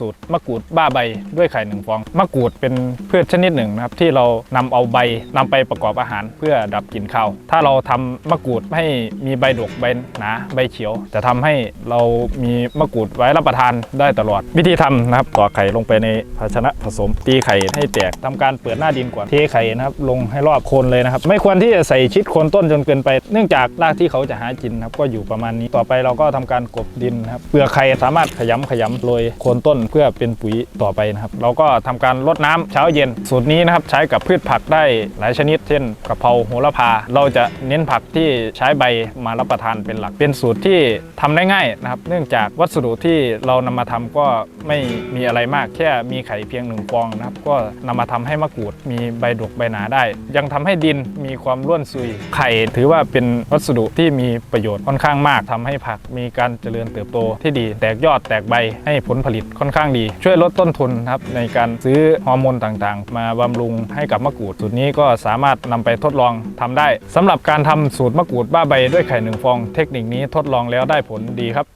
สูตรมะกรูดบ้าใบด้วยไข่หนึ่งฟอง มะกรูดเป็นพืชชนิดหนึ่งนะครับที่เรานำเอาใบนำไปประกอบอาหารเพื่อดับกลิ่นคาว ถ้าเราทำมะกรูดให้มีใบดกใบหนาใบเขียว จะทำให้เรามีมะกรูดไว้รับประทานได้ตลอด วิธีทำนะครับต่อกไข่ลงไปในภาชนะผสมตีไข่ให้แตกทำการเปิดหน้าดินก่อนเทไข่นะครับลงให้รอบโคนเลยนะครับไม่ควรที่จะใส่ชิดโคนต้นจนเกินไป เนื่องจากรากที่เขาจะหากินนะครับก็อยู่ประมาณนี้ต่อไปเราก็ทำการกบดินนะครับเปลือกไข่สามารถขยำขยำโรยโคนต้นเพื่อเป็นปุ๋ยต่อไปนะครับ เราก็ทำการรดน้ำเช้าเย็น สูตรนี้นะครับใช้กับพืชผักได้หลายชนิด เช่นกะเพราโหระพา เราจะเน้นผักที่ใช้ใบมารับประทานเป็นหลัก เป็นสูตรที่ทำได้ง่ายนะครับ เนื่องจากวัสดุที่เรานำมาทำก็ไม่มีอะไรมากแค่มีไข่เพียงหนึ่งฟองนะครับ ก็นำมาทำให้มะกรูดมีใบดกใบหนาได้ ยังทำให้ดินมีความร่วนซุย ไข่ถือว่าเป็นวัสดุที่มีประโยชน์ค่อนข้างมากทำให้ผักมีการเจริญเติบโตที่ดี แตกยอดแตกใบให้ผลผลิตค่อนข้างดี ช่วยลดต้นทุนครับในการซื้อฮอร์โมนต่างๆ มาบำรุงให้กับมะกรูด สูตรนี้ก็สามารถนำไปทดลองทำได้สำหรับการทำสูตรมะกรูดบ้าใบด้วยไข่หนึ่งฟอง เทคนิคนี้ทดลองแล้วได้ผลดีครับ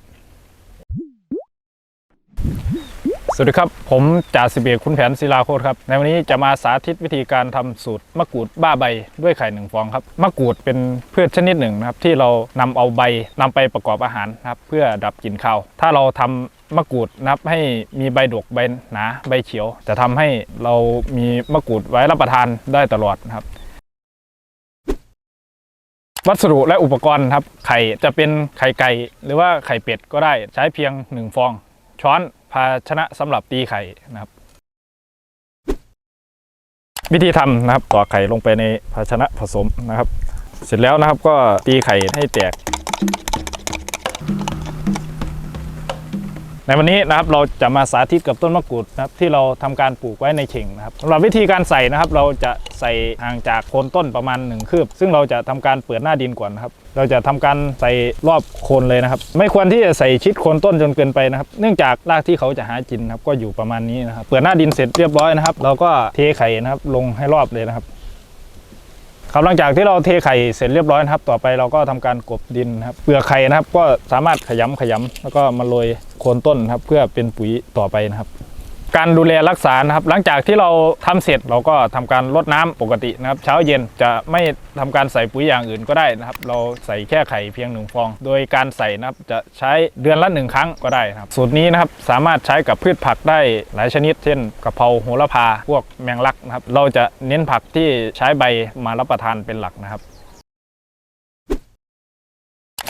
สวัสดีครับ ผมจ่าสิบเอกคุณแผนศิลาโคตรครับ ในวันนี้จะมาสาธิตวิธีการทำสูตรมะกรูดบ้าใบด้วยไข่หนึ่งฟองครับมะกรูดเป็นพืชชนิดหนึ่งนะครับที่เรานำเอาใบนำไปประกอบอาหารนะครับเพื่อดับกลิ่นคาวถ้าเราทำ มะกรูดนับให้มีใบดกใบหนาใบเขียว จะทำให้เรามีมะกรูดไว้รับประทานได้ตลอดนะครับ วัสดุและอุปกรณ์ครับไข่จะเป็นไข่ไก่หรือว่าไข่เป็ดก็ได้ใช้เพียง 1 ฟอง ช้อนภาชนะสำหรับตีไข่นะครับ วิธีทำนะครับต่อกไข่ลงไปในภาชนะผสมนะครับ เสร็จแล้วนะครับก็ตีไข่ให้แตก ในวันนี้นะครับเราจะมาสาธิตกับต้นมะกรูดนะครับที่เราทำการปลูกไว้ในเข่งนะครับสำหรับวิธีการใส่นะครับ เราจะใส่ห่างจากโคนต้นประมาณ1คืบ ซึ่งเราจะทำการเปิดหน้าดินก่อนนะครับ เราจะทำการใส่รอบโคนเลยนะครับ ไม่ควรที่จะใส่ชิดโคนต้นจนเกินไปนะครับ เนื่องจากรากที่เขาจะหากินนะครับก็อยู่ประมาณนี้นะครับ เปิดหน้าดินเสร็จเรียบร้อยนะครับ เราก็เทไข่นะครับลงให้รอบเลยนะครับ ครับหลังจากที่เราเทไข่เสร็จเรียบร้อยนะครับ ต่อไปเราก็ทำการกบดินครับเปลือกไข่นะครับ ก็สามารถขยำขยำแล้วก็มาโรยโคนต้นครับ เพื่อเป็นปุ๋ยต่อไปนะครับ การดูแลรักษานะครับหลังจากที่เราทำเสร็จเราก็ทำการรดน้ำปกตินะครับ เช้าเย็นจะไม่ทำการใส่ปุ๋ยอย่างอื่นก็ได้นะครับ เราใส่แค่ไข่เพียงหนึ่งฟอง โดยการใส่นะครับจะใช้เดือนละหนึ่งครั้งก็ได้นะครับ สูตรนี้นะครับสามารถใช้กับพืชผักได้หลายชนิด เช่นกะเพราโหระพาพวกแมงลักนะครับ เราจะเน้นผักที่ใช้ใบมารับประทานเป็นหลักนะครับ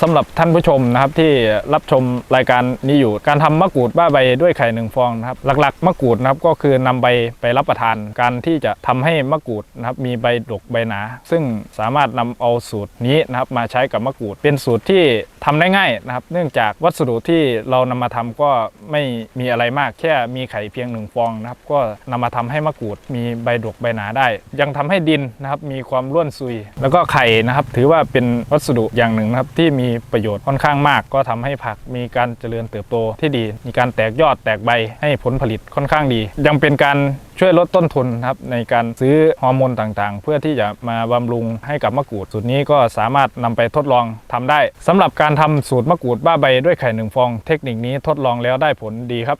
สำหรับท่านผู้ชมนะครับที่รับชมรายการนี้อยู่ การทำมะกรูดบ้าใบด้วยไข่หนึ่งฟองนะครับหลักๆมะกรูดนะครับก็คือนำใบไปรับประทาน การที่จะทำให้มะกรูดนะครับมีใบดกใบหนา ซึ่งสามารถนำเอาสูตรนี้นะครับมาใช้กับมะกรูด เป็นสูตรที่ทำได้ง่ายนะครับเนื่องจากวัสดุที่เรานำมาทำก็ไม่มีอะไรมากแค่มีไข่เพียงหนึ่งฟองนะครับก็นำมาทำให้มะกรูดมีใบดกใบหนาได้ ยังทำให้ดินนะครับมีความร่วนซุย แล้วก็ไข่นะครับถือว่าเป็นวัสดุอย่างหนึ่งนะครับที่มีประโยชน์ค่อนข้างมาก ก็ทำให้ผักมีการเจริญเติบโตที่ดี มีการแตกยอดแตกใบให้ผลผลิตค่อนข้างดี ยังเป็นการช่วยลดต้นทุนครับในการซื้อฮอร์โมนต่างๆ เพื่อที่จะมาบำรุงให้กับมะกรูด สูตรนี้ก็สามารถนำไปทดลองทำได้สำหรับการทำสูตรมะกรูดบ้าใบด้วยไข่หนึ่งฟอง เทคนิคนี้ทดลองแล้วได้ผลดีครับ